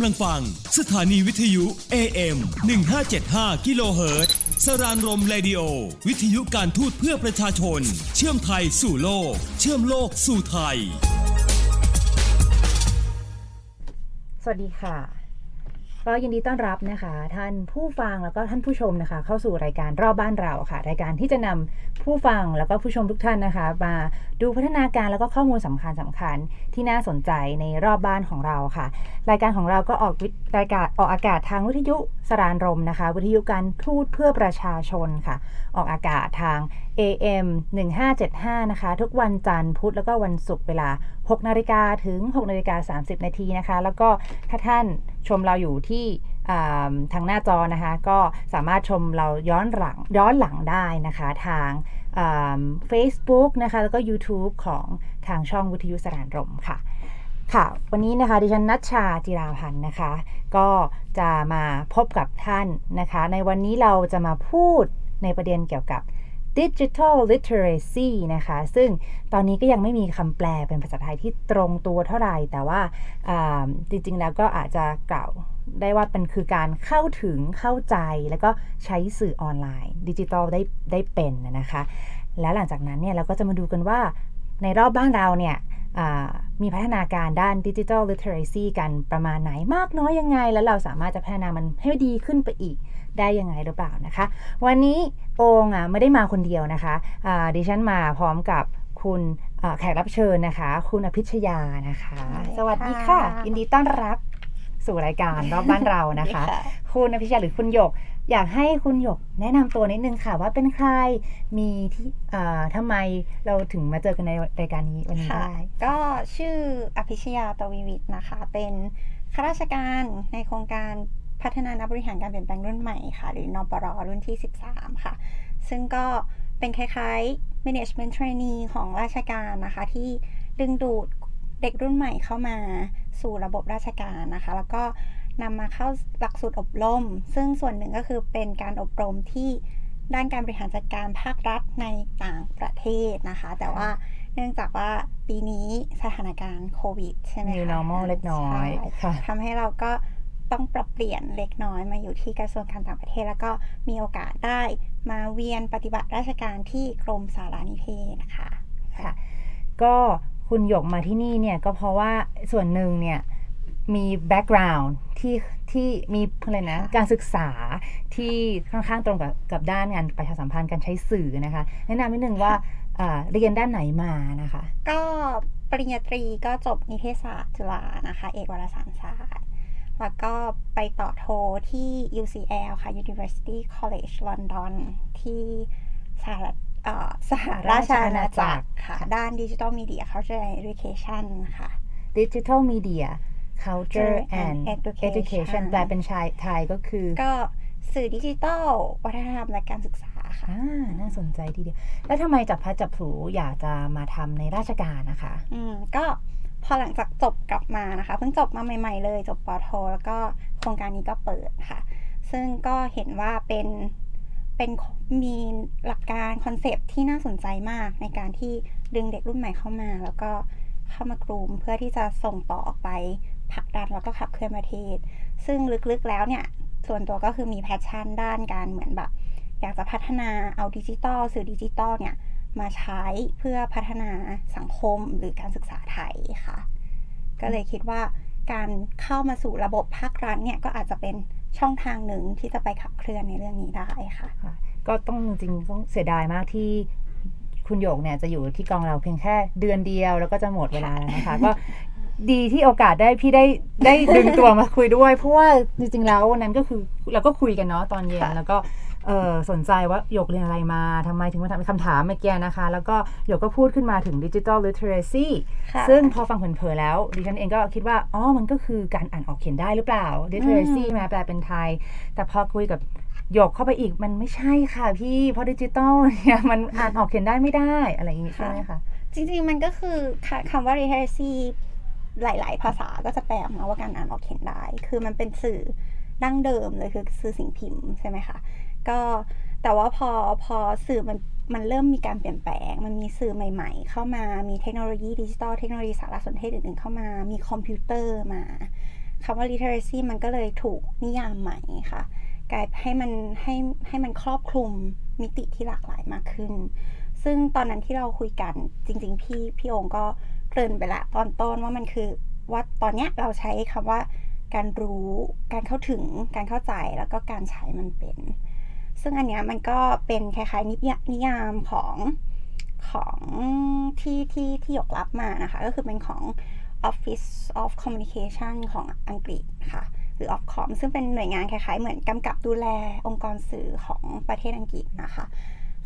กำลังฟัง สถานีวิทยุ AM 1575กิโลเฮิรตซ์สรานรมเรดิโอ วิทยุการทูตเพื่อประชาชน เชื่อมไทยสู่โลก เชื่อมโลกสู่ไทย สวัสดีค่ะ ก็ยินดีต้อนรับนะคะ ท่านผู้ฟังแล้วก็ท่านผู้ชมนะคะ เข้าสู่รายการรอบบ้านเราค่ะ รายการที่จะนำผู้ฟังแล้วก็ผู้ชมทุกท่านนะคะ มาดูพัฒนาการแล้วก็ข้อมูลสำคัญสำคัญที่น่าสนใจในรอบบ้านของเราค่ะ รายการของเราก็ออกวิรายการออกอากาศทางวิทยุสรานรมนะคะ วิทยุการทูตเพื่อประชาชนค่ะ ออกอากาศทาง AM 1575 นะคะ ทุกวันจันทร์พุธแล้วก็วันศุกร์เวลา 6 นาฬิกาถึง 6 นาฬิกา 30 นาทีนะคะ แล้วก็ถ้าท่านชมเราอยู่ที่ทางหน้าจอนะคะ ก็สามารถชมเราย้อนหลังย้อนหลังได้นะคะทางเฟซบุ๊กนะคะ แล้วก็ YouTube ของทางช่องวิทยุสรานรมค่ะ ค่ะ วันนี้นะคะดิฉันนัชชาจิราพันธ์นะคะ ก็จะมาพบกับท่านนะคะ ในวันนี้เราจะมาพูดในประเด็นเกี่ยวกับ Digital Literacy นะคะ ซึ่งตอนนี้ก็ยังไม่มีคำแปลเป็นภาษาไทยที่ตรงตัวเท่าไหร่ แต่ว่าจริงๆแล้วก็อาจจะกล่าวได้ว่าเป็นคือการเข้าถึงเข้าใจแล้วก็ใช้สื่อออนไลน์ ดิจิทัลได้ได้เป็นนะคะ แล้วหลังจากนั้นเนี่ยเราก็จะมาดูกันว่าในรอบบ้านเราเนี่ยมีพัฒนาการด้านดิจิทัล literacy กันประมาณไหนมากน้อยยังไง แล้วเราสามารถจะพัฒนามันให้ดีขึ้นไปอีก ได้ยังไงหรือเปล่านะคะ วันนี้โองอะไม่ได้มาคนเดียวนะคะอ่าดิฉันมาพร้อมกับคุณอ่าแขกรับเชิญนะคะ คุณอภิชยานะคะสสวัวัสสดีดีค่ะค่ะ ยินดีต้อนรับสู่รายการรอบบ้านเรานะคะ คุณอภิชยาหรือคุณหยก อยากให้คุณหยกแนะนำตัวนิดนึงค่ะ ว่าเป็นใครมีที่อ่าทำไมเราถึงมาเจอกันในรายการนี้วันนี้ค่ะได้ก็ชื่ออภิชยาตวีวิทย์นะคะ เป็นข้าราชการในโครงการ พัฒนานักบริหารการเปลี่ยนแปลงรุ่นใหม่ค่ะ หรือนปรรุ่นที่ 13 ค่ะ ซึ่งก็เป็นคล้ายๆ management trainee ของราชการนะคะ ที่ดึงดูดเด็กรุ่นใหม่เข้ามาสู่ระบบราชการนะคะ แล้วก็นำมาเข้าหลักสูตรอบรม ซึ่งส่วนหนึ่งก็คือเป็นการอบรมที่ด้านการบริหารจัดการภาครัฐในต่างประเทศนะคะ แต่ว่าเนื่องจากว่าปีนี้สถานการณ์โควิดใช่ไหมคะ New normal เล็กน้อยใช่ค่ะทำให้เราก็ ต้องปรับเปลี่ยนเล็กน้อยมาอยู่ที่กระทรวงการต่างประเทศ แล้วก็มีโอกาสได้มาเวียนปฏิบัติราชการที่กรมสารนิเทศนะคะค่ะ ก็คุณหยกมาที่นี่เนี่ยก็เพราะว่าส่วนหนึ่งเนี่ยมีแบ็กกราวน์ที่ที่มีอะไรนะค่ะการศึกษาที่ค่อนข้างตรงกับกับด้านงานประชาสัมพันธ์การใช้สื่อนะคะแนะนำนิดนึงว่าอ่าเรียนด้านไหนมานะคะ ก็ปริญญาตรีก็จบนิเทศศาสตร์จุฬานะคะ เอกวารสารศาสตร์ แล้วก็ไปต่อโทที่ UCL ค่ะ University College London ที่สหรัฐเอ่อสหราชอาณาจักรค่ะค่ะด้าน Digital Media Culture and Education ค่ะ Digital Media Culture and Education Education แปลเป็นชายไทยก็คือ ก็สื่อดิจิทัล วัฒนธรรมและการศึกษาค่ะอ่าน่าสนใจทีเดียว แล้วทำไมจับพลัดจับผลูอยากจะมาทำในราชการนะคะ อืม ก็ พอหลังจากจบกลับมานะคะ เพิ่งจบมาใหม่ ๆ เลยจบปอโทแล้วก็โครงการนี้ก็เปิดค่ะ ซึ่งก็เห็นว่าเป็นเป็นมีหลักการคอนเซปต์ที่น่าสนใจมากในการที่ดึงเด็กรุ่นใหม่เข้ามา แล้วก็เข้ามากรูมเพื่อที่จะส่งต่อออกไปผลักดันแล้วก็ขับเคลื่อนประเทศ ซึ่งลึกๆแล้วเนี่ย ส่วนตัวก็คือมีแพชชั่นด้านการเหมือนแบบ อยากจะพัฒนาเอาดิจิตอลสื่อดิจิตอลเนี่ย มาใช้เพื่อพัฒนาสังคมหรือการศึกษาไทยค่ะ ก็เลยคิดว่าการเข้ามาสู่ระบบภาครัฐเนี่ยก็อาจจะเป็นช่องทางหนึ่งที่จะไปขับเคลื่อนในเรื่องนี้ได้ค่ะค่ะก็ต้องจริงๆต้องเสียดายมากที่คุณหยกเนี่ยจะอยู่ที่กองเราเพียงแค่เดือนเดียวแล้วก็จะหมดเวลาแล้วนะคะก็ดีที่โอกาสได้พี่ได้ได้ดึงตัวมาคุยด้วย เพราะว่าจริงๆแล้ววันนั้นก็คือเราก็คุยกันเนาะตอนเย็นค่ะแล้วก็ เออสนใจว่าหยกเรียนอะไรมาทำไมถึงมาทำคำถามเมื่อกี้นะคะ แล้วก็หยกก็พูดขึ้นมาถึงดิจิทัลลิเทเรซีค่ะซึ่งพอฟังเผินๆแล้ว ดิฉันเองก็คิดว่า อ๋อ มันก็คือการอ่านออกเขียนได้หรือเปล่า literacy อืมมาแปลเป็นไทย แต่พอคุยกับหยกเข้าไปอีกมันไม่ใช่ค่ะพี่เพราะดิจิตอลเนี่ยมันอ่านออกเขียนได้ไม่ได้อะไรอย่างงี้ใช่ไหมคะจริงๆมันก็คือคคำว่า literacy หลาย ๆ ภาษาก็จะแปลออกมาว่าการอ่านออกเขียนได้ คือมันเป็นสื่อดั้งเดิมเลยคือสื่อสิ่งพิมพ์ใช่ไหมคะ ก็แต่ว่าพอพอสื่อมันมันเริ่มมีการเปลี่ยนแปลง มันมีสื่อใหม่ ๆ เข้ามา มีเทคโนโลยีดิจิตอล เทคโนโลยีสารสนเทศอื่นๆ เข้ามา มีคอมพิวเตอร์มาคำว่า literacy มันก็เลยถูกนิยามใหม่ค่ะ กลายให้มันให้ให้มันครอบคลุมมิติที่หลากหลายมากขึ้น ซึ่งตอนนั้นที่เราคุยกันจริง ๆ พี่พี่องค์ก็เกริ่นไปละตอนต้นว่ามันคือว่าตอนเนี้ยเราใช้คำว่าการรู้ การเข้าถึง การเข้าใจ แล้วก็การใช้มันเป็น ซึ่งอันเนี้ยมันก็เป็นคล้ายๆนิยนิยามของของที่ที่ที่ยกรับมานะคะ ก็คือเป็นของ Office of Communication ของอังกฤษค่ะหรือ Ofcom ซึ่งเป็นหน่วยงานคล้ายๆ เหมือนกำกับดูแลองค์กรสื่อของประเทศอังกฤษนะคะ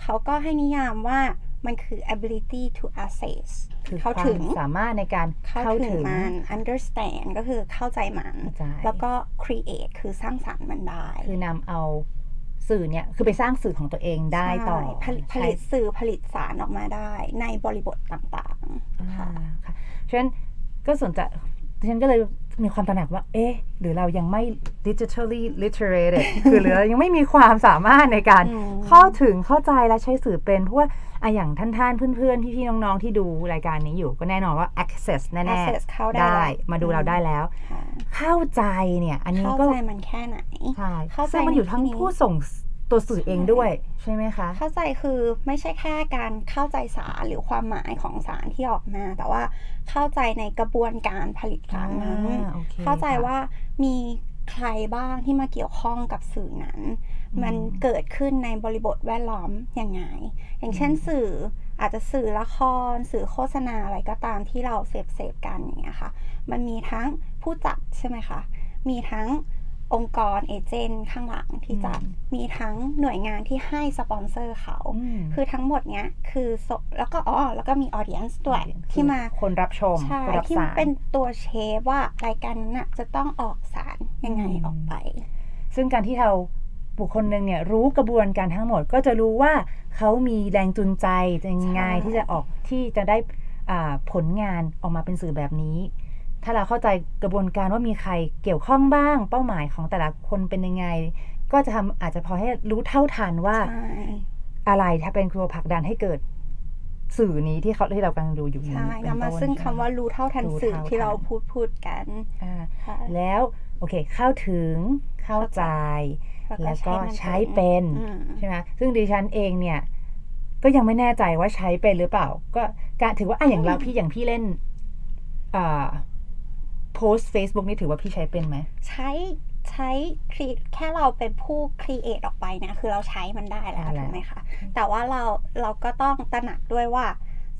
เขาก็ให้นิยามว่ามันคือ ability to access คือคเข้าวถึางมสามารถในการเข้าเข้าถึถึงงมัน understand ก็คือเข้าใจมันเข้าใจแล้วก็ create คือสร้างสรรค์มันได้ คือนำเอา สื่อเนี่ยคือไปสร้างสื่อของตัวเองได้ต่อใช่ผลิตผใช่ลิตสื่อผลิตสารออกมาได้ ในบริบทต่างอ่าๆค่ะค่ะฉะนั้นก็สนใจดิฉันก็เลย มีความตระหนักว่า เอ๊ะ หรือเรายังไม่ digitally literated คือหรือเรายังไม่มีความสามารถในการอืมเข้าถึงเข้าใจและใช้สื่อเป็น เพราะว่าอะอย่างท่านๆเพื่อนๆ พี่ๆ น้องๆ ที่ดูรายการนี้อยู่ก็แน่นอนว่า access แน่ access เข้าๆได้ได้ มาดูเราได้แล้วค่ะเข้าใจเนี่ย อันนี้เข้าก็ใจมันแค่ไหน ใช่เข้าใจซึ่งมันอยู่ทั้งในที่นี้ผู้ส่ง ตัวสื่อเองด้วยใช่ไหมคะ เข้าใจคือไม่ใช่แค่การเข้าใจสารหรือความหมายของสารที่ออกมา แต่ว่าเข้าใจในกระบวนการผลิตสารนั้น อ่าโอเคเข้าใจค่ะว่ามีใครบ้างที่มาเกี่ยวข้องกับสื่อนั้น อืม มันเกิดขึ้นในบริบทแวดล้อมยังไง อย่างเช่นสื่ออาจจะสื่อละคร สื่อโฆษณาอะไรก็ตามที่เราเสพเสพกันอย่างเงี้ยค่ะ มันมีทั้งผู้จัดใช่ไหมคะ มีทั้ง องค์กรเอเจนต์ข้างหลังที่จัดอืมมีทั้งหน่วยงานที่ให้สปอนเซอร์เขาอืมคือทั้งหมดเนี้ยคือสแล้วก็อ๋อแล้วก็มีออเดียนส์ด้วยคือที่มาคนรับชมใช่คนรับที่สารเป็นตัวเชฟว่ารายการนั้นน่ะจะต้องออกสารยังไงอืมออกไป ซึ่งการที่เราบุคคลหนึ่งเนี่ยรู้กระบวนการทั้งหมดก็จะรู้ว่าเขามีแรงจูงใจยังไงใช่ที่จะออกที่จะได้อ่าผลงานออกมาเป็นสื่อแบบนี้ ถ้าเราเข้าใจกระบวนการว่ามีใครเกี่ยวข้องบ้าง เป้าหมายของแต่ละคนเป็นยังไง ก็จะทำอาจจะพอให้รู้เท่าทันว่าใช่อะไรถ้าเป็นครัวผลักดันให้เกิดสื่อนี้ที่เขาที่เรากำลังดูอยู่นี้ใช่เป็นนำมาต้นซึ่งคำว่ารู้เท่าทันรู้สื่อเท่าที่เราทันพูดพูดกันอ่าค่ะแล้วโอเค เข้าถึงเข้าใจแล้วก็ใช้เป็นอืมใช่ไหมซึ่งดิฉันเองเนี่ย ก็ยังไม่แน่ใจว่าใช้เป็นหรือเปล่า ก็การถือว่าอะอย่างเราพี่อย่างพี่เล่นอ่า โพสต์ Facebook นี่ถือว่าพี่ใช้เป็นไหม ใช้ใช้ครีแค่เราเป็นผู้ครีเอทออกไปเนี่ยคือเราใช้มันได้แล้วได้แล้วถูกไหมคะ แต่ว่าเราเราก็ต้องตระหนักด้วยว่า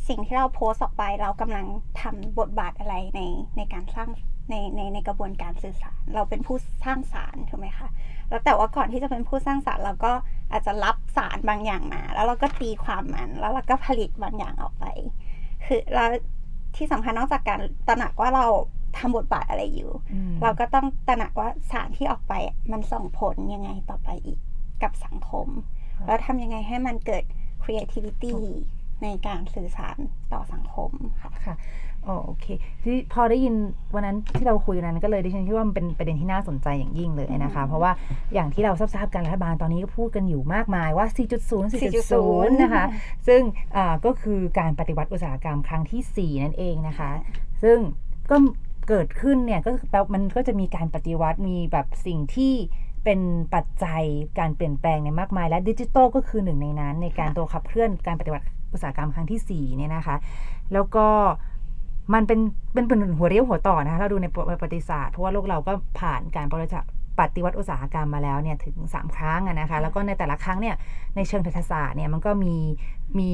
สิ่งที่เราโพสต์ออกไปเรากำลังทำบทบาทอะไรในในการสร้างในในในกระบวนการสื่อสาร เราเป็นผู้สร้างสารถูกไหมคะแล้วแต่ว่าก่อนที่จะเป็นผู้สร้างสารเราก็อาจจะรับสารบางอย่างมา แล้วเราก็ตีความมัน แล้วเราก็ผลิตบางอย่างออกไป คือเราที่สำคัญนอกจากการตระหนักว่าเรา ทำบทบาทอะไรอยู่อืมเราก็ต้องตระหนักว่าสารที่ออกไปอะมันส่งผลยังไงต่อไปอีกกับสังคมครับแล้วทำยังไงให้มันเกิด creativity ในการสื่อสารต่อสังคมค่ะค่ะอ๋อโอเคที่พอได้ยินวันนั้นที่เราคุยกันนั้นก็เลยดิฉันคิดว่ามันเป็นประเด็นที่น่าสนใจอย่างยิ่งเลยนะคะอืมเพราะว่าอย่างที่เราทราบๆกันรัฐบาลตอนนี้ก็พูดกันอยู่มากมายว่า 4.0 4.0 4.0นะคะ ซึ่งอ่าก็คือการปฏิวัติอุตสาหกรรมครั้งที่ 4 นั่นเองนะคะ ซึ่งก็ เกิดขึ้นเนี่ยก็แปลว่ามันก็จะมีการปฏิวัติมีแบบสิ่งที่เป็นปัจจัยการเปลี่ยนแปลงเนี่ยมากมาย และดิจิทัลก็คือหนึ่งในนั้น ในการตัวขับเคลื่อนการปฏิวัติอุตสาหกรรมครั้งที่4เนี่ยนะคะ แล้วก็มันเป็นเป็นเป็นหัวเรียวหัวต่อนะคะเราดูในประวัติศาสตร์เพราะว่าโลกเราก็ผ่านการปฏิวัติปฏิวัติอุตสาหกรรมมาแล้วเนี่ยถึง 3 ครั้งนะคะ แล้วก็ในแต่ละครั้งเนี่ยในเชิงเศรษฐศาสตร์เนี่ยมันก็มีมี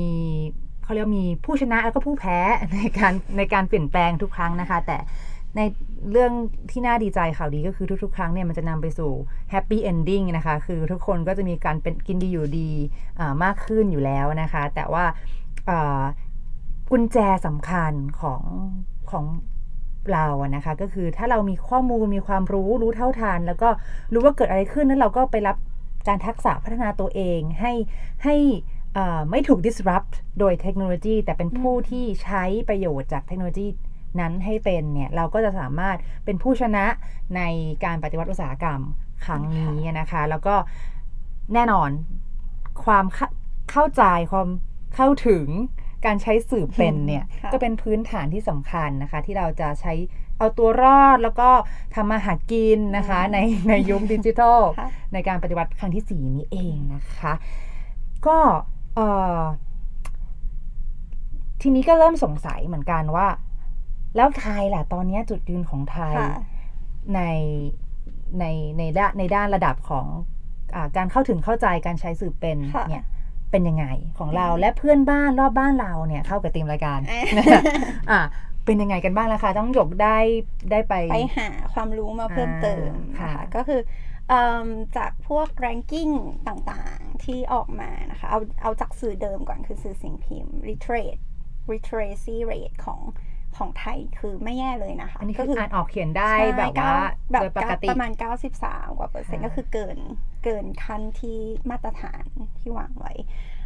เขาเรียกมีผู้ชนะแล้วก็ผู้แพ้ในการในการเปลี่ยนแปลงทุกครั้งนะคะ แต่ ในเรื่องที่น่าดีใจข่าวดีก็คือทุกๆ ครั้งเนี่ยมันจะนำไปสู่แฮปปี้เอนดิ้งนะคะ คือทุกคนก็จะมีการเป็นกินดีอยู่ดีมากขึ้นอยู่แล้วนะคะ แต่ว่ากุญแจสำคัญของของเราอะนะคะ ก็คือถ้าเรามีข้อมูลมีความรู้รู้เท่าทันแล้วก็รู้ว่าเกิดอะไรขึ้นแล้วเราก็ไปรับการทักษะพัฒนาตัวเองให้ให้ไม่ถูก disrupt โดยเทคโนโลยี แต่เป็นผู้ที่ใช้ประโยชน์จากเทคโนโลยี นั้นให้เป็นเนี่ยเราก็จะสามารถเป็นผู้ชนะในการปฏิวัติอุตสาหกรรมครั้งนี้นะคะ แล้วก็แน่นอนความเข้าเข้าใจความเข้าถึงการใช้สื่อเป็นเนี่ยค่ะก็เป็นพื้นฐานที่สำคัญนะคะ ที่เราจะใช้เอาตัวรอดแล้วก็ทำมาหากินนะคะอืมในในยุคดิจิทัลค่ะในการปฏิวัติครั้งที่สี่นี้เองนะคะ ก็เอ่อทีนี้ก็เริ่มสงสัยเหมือนกันว่า แล้วไทยล่ะตอนนี้จุดยืนของไทยค่ะในในในด้านในด้านระดับของอาการเข้าถึงเข้าใจการใช้สื่อเป็นค่ะเนี่ยเป็นยังไงของเราอืมและเพื่อนบ้านรอบบ้านเราเนี่ยเข้ากับทีมรายการเอ๊ะอะเป็นยังไงกันบ้างล่ะคะต้องหยกได้ได้ไปไปหาความรู้มาเพิ่มเติมอ่านะคะค่ะก็คือเอิ่มจากพวก ranking ต่างๆที่ออกมานะคะ เอาเอาจากสื่อเดิมก่อนคือสื่อสิ่งพิมพ์ literate literacy rate ของ ของไทยคือไม่แย่เลยนะคะอันนี้ก็คืออ่านออกเขียนได้ใช่แบบว่าเก้แบบโดยปกติประมาณ 93 กว่าเปอร์เซ็นต์ค่ะก็คือเกินเกินขั้นที่มาตรฐานที่วางไว้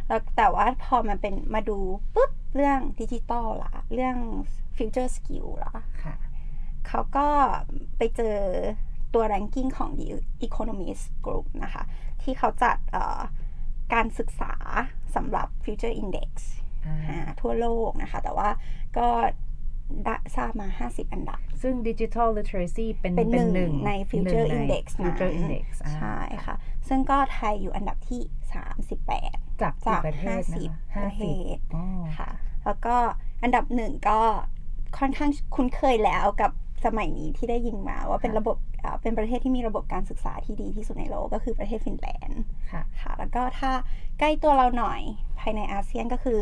แล้วแต่ว่าพอมันเป็นมาดูปุ๊บเรื่องดิจิตอลละเรื่อง future skill ละค่ะเขาก็ไปเจอตัว ranking ของ The Economist Group นะคะ ที่เขาจัดเอ่อการศึกษาสำหรับ Future Index อ่าอ่าทั่วโลกนะคะ แต่ว่าก็ ได้ทราบมา 50 อันดับ ซึ่ง Digital Literacy เป็นเป็นหนึ่งในห Future นึ่งใน Index นั้น Future Index อ่าใช่ค่ะ ซึ่งก็ไทยอยู่อันดับที่ 38 จากจากกี่ประเทศนะคะ50ประเทศอ๋อค่ะ แล้วก็อันดับหนึ่งก็ค่อนข้างคุ้นเคยแล้วกับสมัยนี้ที่ได้ยินมาว่าเป็นระบบอ่าเป็นประเทศที่มีระบบการศึกษาที่ดีที่สุดในโลกก็คือประเทศฟินแลนด์ค่ะค่ะแล้วก็ถ้าใกล้ตัวเราหน่อยภายในอาเซียนก็คือ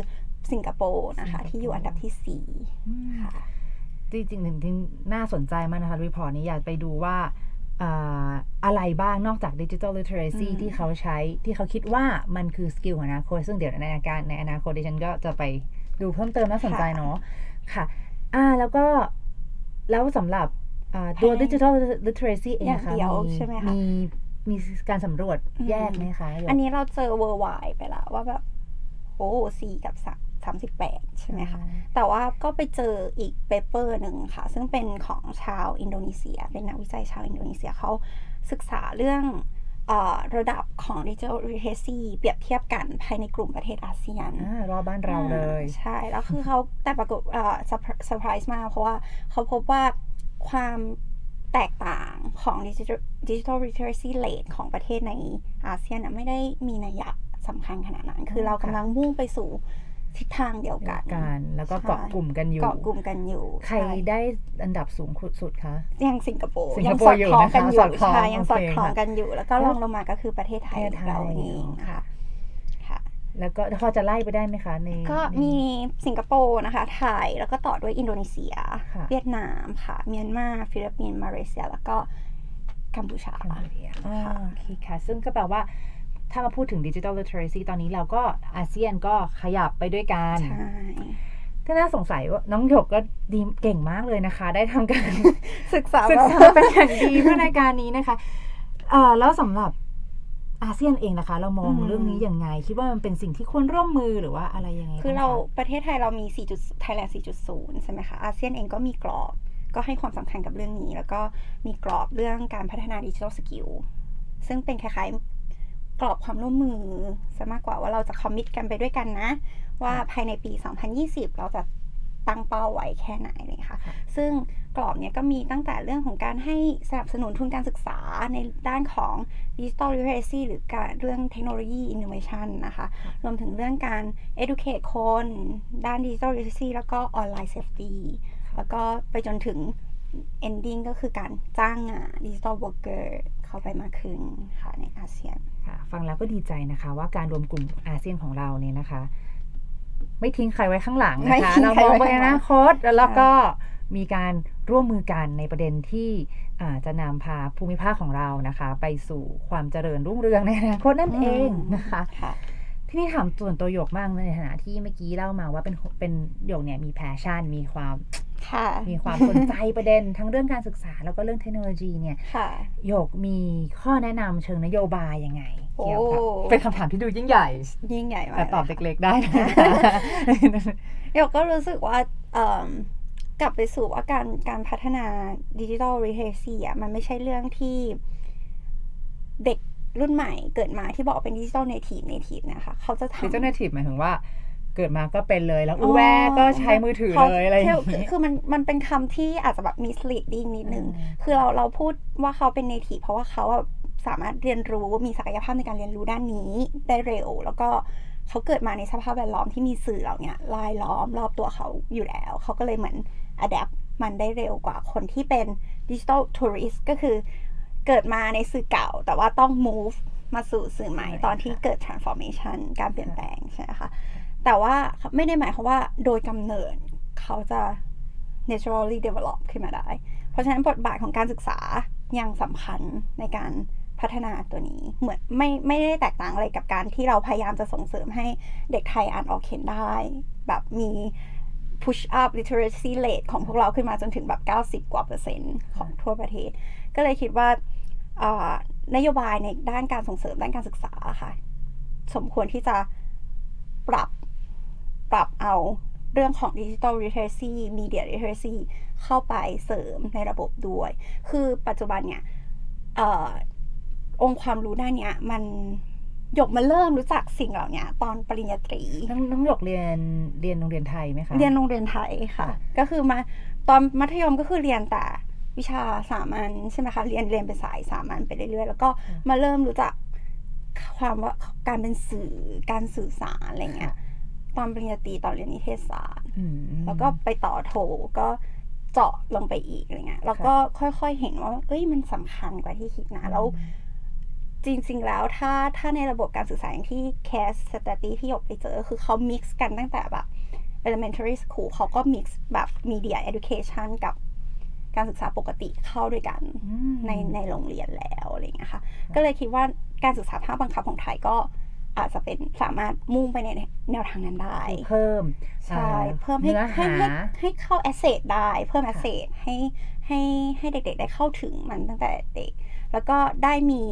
สิงคโปร์นะคะสิงคโปร์ที่อยู่อันดับที่สี่อืมค่ะ จริงๆถึงที่น่าสนใจมากนะคะรีพอร์ตนี้อยากไปดูว่าอ่าอะไรบ้างนอกจาก Digital Literacy อืมที่เขาใช้ที่เขาคิดว่ามันคือสกิลของอนาคตซึ่งเดี๋ยวในอาการในอนาคตดิฉันก็จะไปดูเพิ่มเติมน่าสนใจเนาะค่ะอ่าแล้วก็แล้วสำหรับอ่าตัวภายใน Digital Literacy เองอย่างนะคะเดียวมีใช่ไหมคะมีมีการสำรวจอืมแยกไหมคะหยกอันนี้เราเจอ worldwide ไปแล้วว่าแบบโอ้สี่กับสาม สามสิบแปดใช่ไหมคะ แต่ว่าก็ไปเจออีกเปเปอร์หนึ่งค่ะ ซึ่งเป็นของชาวอินโดนีเซีย เป็นนักวิจัยชาวอินโดนีเซียเขาศึกษาเรื่องเออระดับของ digital literacy เปรียบเทียบกันภายในกลุ่มประเทศอาเซียนอ่ารอบบ้านเราเลย ใช่ แล้วคือเขาแต่ปรากฏเอ่อเซอร์ไพรส์มาก เพราะว่าเขาพบว่าความแตกต่างของ digital digital literacy rate ของประเทศในอาเซียนน่ะไม่ได้มีนัยยะสำคัญขนาดนั้น คือเรากำลังมุ่งไปสู่ ทิศทางเดียวกันกันแล้วก็ใช่เกาะกลุ่มกันอยู่เกาะกลุ่มกันอยู่ ใครช่ได้อันดับสูงสุดคะยังสิงคโปร์สิงคยังโปสร์อดอยู่คล้องนะคะกันอสอยู่ดคล้องใช่ยังสอดโอเคคล้องค่ะกันอยู่ แล้วก็รองลงมาก็คือประเทศไทยประเทศไทยเราเองค่ะค่ะแล้วก็พอจะไล่ไปได้ไหมคะในก็ในมีสิงคโปร์นะคะไทยแล้วก็ต่อด้วยอินโดนีเซียค่ะเวียดนามค่ะ เมียนมาฟิลิปปินส์มาเลเซีย แล้วก็กัมพูชาแคมเบเรียอ่าค่ะโอเคค่ะ ซึ่งก็แปลว่า ถ้ามาพูดถึง Digital Literacy ตอนนี้เราก็อาเซียนก็ขยับไปด้วยกันใช่ก็น่าสงสัยว่าน้องหยกก็ดีเก่งมากเลยนะคะ ได้ทำการศึกษาศึกษาแบบเป็นอย่างดีเพื่อรายการนี้นะคะเอ่อแล้วสำหรับอาเซียนเองนะคะ เรามองเรื่องนี้ยังไง คิดว่ามันเป็นสิ่งที่ควรร่วมมือหรือว่าอะไรยังไงคือบ้งะเราประเทศไทยเรามี 4. Thailand 4.0 ใช่ไหมคะอาเซียนเองก็มีกรอบก็ให้ความสำคัญกับเรื่องนี้ แล้วก็มีกรอบเรื่องการพัฒนาดิจิทัลสกิลซึ่งเป็นคล้ายๆ กรอบความร่วมมือซะมากกว่าว่าเราจะคอมมิตกันไปด้วยกันนะ ว่าภายในปี 2020 เราจะตั้งเป้าไว้แค่ไหนเลยค่ะค่ะซึ่งกรอบเนี้ยก็มีตั้งแต่เรื่องของการให้สนับสนุนทุนการศึกษาในด้านของ Digital Literacy หรือการเรื่องเทคโนโลยี Innovation นะคะ รวมถึงเรื่องการ educate คน ด้าน Digital Literacy แล้วก็ Online Safety แล้วก็ไปจนถึง ending ก็คือการจ้างงาน Digital Worker เข้าไปมากขึ้นค่ะในอาเซียน ค่ะฟังแล้วก็ดีใจนะคะ ว่าการรวมกลุ่มอาเซียนของเราเนี่ยนะคะ ไม่ทิ้งใครไว้ข้างหลังไม่นะคะทิ้งเราใครมองไว้ไปข้างอหลังนาคตแล้วเราก็มีการร่วมมือกันในประเด็นที่อาจะนำพาภูมิภาคของเรานะคะ ไปสู่ความเจริญรุ่งเรืองในอนาคตนั่นเองนะคะค่ะที่นี่ถามส่วนตัวหยกบ้างในฐานะที่เมื่อกี้เล่ามาว่าเป็นเป็นหยกเนี่ยมีแพชชั่นมีความค่ะ มีความสนใจประเด็นทั้งเรื่องการศึกษาแล้วก็เรื่องเทคโนโลยีเนี่ยค่ะหยกมีข้อแนะนำเชิงนโยบายยังไงเกี่ยวกับโอ้เป็นคำถามที่ดูยิ่งใหญ่ ยิ่งใหญ่มากแต่ตอบเลยค่ะเล็กๆได้นะคะเดี๋ยวก็รู้สึกว่าเอิ่มกลับไปสู่ว่าการการพัฒนาดิจิทัล i t เ r a c y อะมันไม่ใช่เรื่องที่เด็กรุ่นใหม่เกิดมาที่บอกว่าเป็นดิจิทัลเนทีฟเนทีฟนะคะ เขาจะดิจิทัลทำเนทีฟหมายถึงว่า เกิดมาก็เป็นเลยแล้วอู้แวก็ใช้มือถือเลยอะไรอย่างนี้นี้คือมันมันเป็นคำที่อาจจะแบบ misleading นิดนึงอืมคือเราเราพูดว่าเขาเป็น native เพราะว่าเขาอะสามารถเรียนรู้มีศักยภาพในการเรียนรู้ด้านนี้ได้เร็ว แล้วก็เขาเกิดมาในสภาพแวดล้อมที่มีสื่อเหล่าเนี้ยลายล้อมรอบตัวเขาอยู่แล้ว เขาก็เลยเหมือน adapt มันได้เร็วกว่าคนที่เป็น digital tourist ก็คือเกิดมาในสื่อเก่า แต่ว่าต้อง move มาสู่สื่อใหม่ใช่ตอนที่ค่ะเกิด transformation การเปลี่ยนแปลงใช่ไหมคะ แต่ว่าไม่ได้หมายความว่าโดยกำเนิดเขาจะ naturally develop ขึ้นมาได้ เพราะฉะนั้นบทบาทของการศึกษายังสำคัญในการพัฒนาตัวนี้ เหมือนไม่ไม่ได้แตกต่างอะไรกับการที่เราพยายามจะส่งเสริมให้เด็กไทยอ่านออกเขียนได้ แบบมี push up literacy rate ของพวกเราขึ้นมาจนถึงแบบ 90 กว่าเปอร์เซ็นต์ของทั่วประเทศ ก็เลยคิดว่าอ่านโยบายในด้านการส่งเสริมด้านการศึกษาค่ะ สมควรที่จะปรับ ปรับเอาเรื่องของ Digital Literacy Media Literacy เข้าไปเสริมในระบบด้วย คือปัจจุบันเนี่ยเออองค์ความรู้ด้านเนี้ยมันหยกมาเริ่มรู้จักสิ่งเหล่านี้ตอนปริญญาตรีน้องน้องหยกเรียนเรียนโรงเรียนไทยไหมคะเรียนโรงเรียนไทยค่ะค่ะ ก็คือมาตอนมัธยมก็คือเรียนแต่วิชาสามัญใช่ไหมคะเรียนเรียนเป็นสายสามัญไปเรื่อยๆแล้วก็มาเริ่มรู้จักความว่าการเป็นสื่อการสื่อสารอะไรเงี้ย ตอนปริญญาตรีตอนเรียนนิเทศศาสตร์อืมแล้วก็ไปต่อโทก็เจาะลงไปอีกอะไรเงี้ยแล้วก็ค่อยๆเห็นว่า เอ้ยมันสำคัญกว่าที่คิดนะแล้วจริงๆ แล้วถ้าถ้าในระบบการศึกษาอย่างที่ case study ที่หยกไปเจอ คือเขา mix กันตั้งแต่แบบ elementary school เขาก็ mix แบบ media education กับการศึกษาปกติเข้าด้วยกันอืมในในโรงเรียนแล้วอะไรเงี้ยค่ะ ก็เลยคิดว่าการศึกษาภาคบังคับของไทยก็ อาจจะเป็นสามารถมุ่งไปในแนวทางนั้นได้ เพิ่มใช่อ่าเพิ่มให้เนื้อให้หาให้ให้เข้าแอสเซทได้ เพิ่มแอค่ะสเซทให้ให้ให้เด็กๆ ได้เข้าถึงมันตั้งแต่เด็ก แล้วก็ได้มี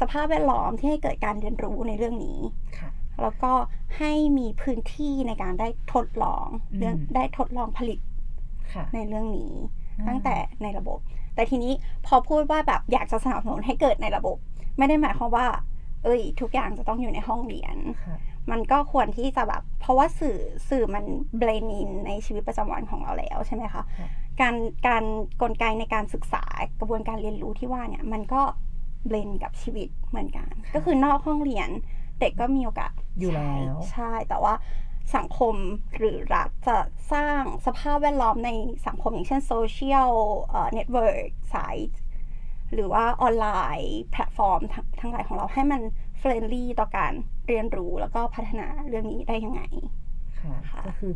สภาพแวดล้อมที่ให้เกิดการเรียนรู้ในเรื่องนี้ค่ะแล้วก็ให้มีพื้นที่ในการได้ทดลองอืมเรื่องได้ทดลองผลิตค่ะในเรื่องนี้อืมตั้งแต่ในระบบ แต่ทีนี้พอพูดว่าแบบอยากจะสนับสนุนให้เกิดในระบบ ไม่ได้หมายความว่า เอ้ย ทุกอย่างจะต้องอยู่ในห้องเรียนค่ะมันก็ควรที่จะแบบ เพราะว่าสื่อสื่อมันเบลนินในชีวิตประจำวันของเราแล้วใช่ไหมคะค่ะการการกลไกในการศึกษากระบวนการเรียนรู้ที่ว่าเนี่ยมันก็เบลนกับชีวิตเหมือนกันค่ะก็คือนอกห้องเรียนเด็กก็มีโอกาสอยู่แล้วใช่ใช่แต่ว่าสังคมหรือรัฐจะสร้างสภาพแวดล้อมในสังคมอย่างเช่นโซเชียลเน็ตเวิร์กไซต์ หรือว่าออนไลน์แพลตฟอร์มทั้งทั้งหลายของเราให้มันเฟรนลี่ต่อการเรียนรู้แล้วก็พัฒนาเรื่องนี้ได้ยังไงค่ะค่ะก็คือ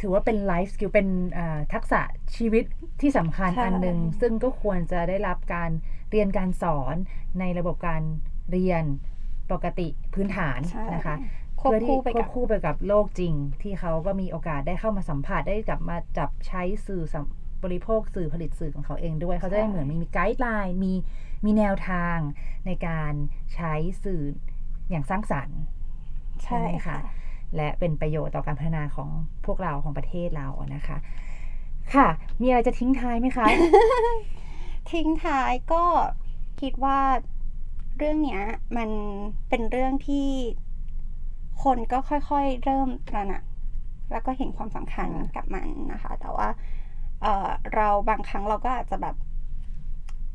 ถือว่าเป็นไลฟ์สกิลเป็นอ่าทักษะชีวิตที่สำคัญใช่อันหนึ่งซึ่งก็ควรจะได้รับการเรียนการสอนในระบบการเรียนปกติพื้นฐานใช่นะคะควบเพื่อที่คู่ไปควกับบคู่ไปกับโลกจริง ที่เขาก็มีโอกาสได้เข้ามาสัมผัสได้กลับมาจับใช้สื่อสัม บริโภคสื่อผลิตสื่อของเขาเองด้วย เขาจะได้ใช่เหมือนมีไกด์ไลน์มีมีแนวทางในการใช้สื่ออย่างสร้างสรรค์ใช่ใช่ไหมคะค่ะและเป็นประโยชน์ต่อการพัฒนาของพวกเราของประเทศเราอะนะคะ ค่ะ มีอะไรจะทิ้งท้ายไหมคะ ทิ้งท้ายก็คิดว่าเรื่องเนี้ยมันเป็นเรื่องที่คนก็ค่อยๆเริ่มตระหนักแล้วก็เห็นความสำคัญค่ะกับมันนะคะ แต่ว่า เอ่อเราบางครั้งเราก็อาจจะแบบ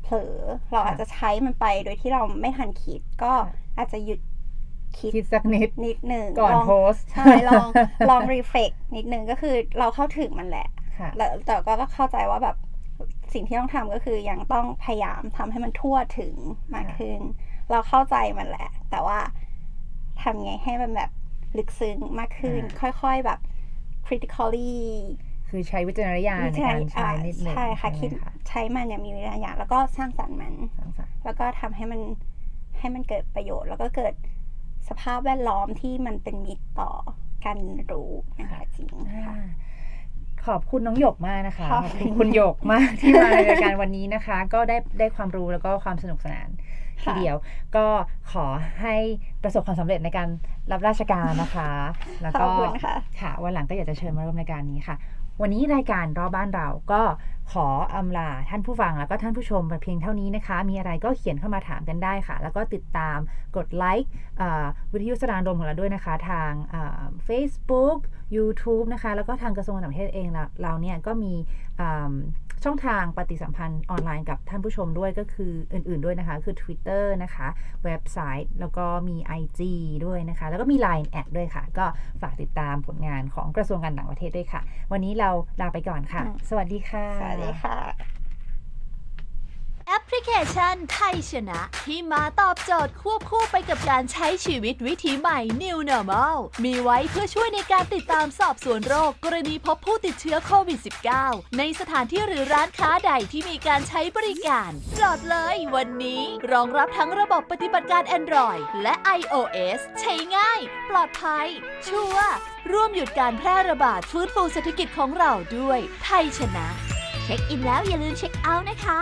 เผลอเราอาจจะใช้มันไปโดยที่เราไม่ทันคิดก็อาจจะหยุดคิดคิดสักนิดนิดหนึ่งก่อนลงโพสต์ใช่ลองลองรีเฟกนิดนึงก็คือเราเข้าถึงมันแหละค่ะแล้วแต่ก็เข้าใจว่าแบบสิ่งที่ต้องทำก็คือยังต้องพยายามทำให้มันทั่วถึงมากขึ้น เราเข้าใจมันแหละ แต่ว่าทำไงให้มันแบบลึกซึ้งมากขึ้น ค่อยๆแบบ critically คือใช้วิจารณญาณในการใช้นิดหนึ่งใช่ค่ะไหมคิดใช้มันอย่างมีวิจารณญาณแล้วก็สร้างสรรค์มันสร้างสรรค์แล้วก็ทำให้มันให้มันเกิดประโยชน์ แล้วก็เกิดสภาพแวดล้อมที่มันเป็นมิตรต่อการรู้อย่างแท้จริงอ่าค่ะขอบคุณน้องหยกมากนะคะ ขอบขอบคุคุณณคุณหยกมากที่มาในรายการวันนี้นะคะ ก็ได้ได้ความรู้แล้วก็ความสนุกสนานทีค่ะเดียว ก็ขอให้ประสบความสำเร็จในการรับราชการนะคะ แล้วขก็อบคุณค่ะค่ะวันหลังก็อยากจะเชิญมาร่วมรายการนี้ค่ะ วันนี้รายการรอบบ้านเราก็ขออำลาท่านผู้ฟังแล้วก็ท่านผู้ชมไปเพียงเท่านี้นะคะ มีอะไรก็เขียนเข้ามาถามกันได้ค่ะ แล้วก็ติดตามกดไลค์วิทยุสรานรมของเราด้วยนะคะ ทาง Facebook YouTube นะคะ แล้วก็ทางกระทรวงต่างประเทศเองเราเราเนี่ยก็มีอ่าช่องทางปฏิสัมพันธ์ออนไลน์กับท่านผู้ชมด้วยก็คืออื่นๆด้วยนะคะ คือ Twitter นะคะ เว็บไซต์ แล้วก็มี IG ด้วยนะคะ แล้วก็มี Line แอดด้วยค่ะ ก็ฝากติดตามผลงานของกระทรวงการต่างประเทศด้วยค่ะ วันนี้เราลาไปก่อนค่ะอืมสวัสดีค่ะ สวัสดีค่ะแอป พลิเคชันไทยชนะ ที่มาตอบโจทย์ควบคู่ไปกับการใช้ชีวิตวิถีใหม่ New Normal มีไว้เพื่อช่วยในการติดตามสอบสวนโรค กรณีพบผู้ติดเชื้อโควิด -19 ในสถานที่หรือร้านค้าใดที่มีการใช้บริการโหลดเลยวันนี้ รองรับทั้งระบบปฏิบัติการ Android และ iOS ใช้ง่าย ปลอดภัย ชัวร์ร่วมหยุดการแพร่ระบาดฟื้นฟูเศรษฐกิจของเราด้วย ไทยชนะ เช็คอินแล้วอย่าลืมเช็คเอาท์นะคะ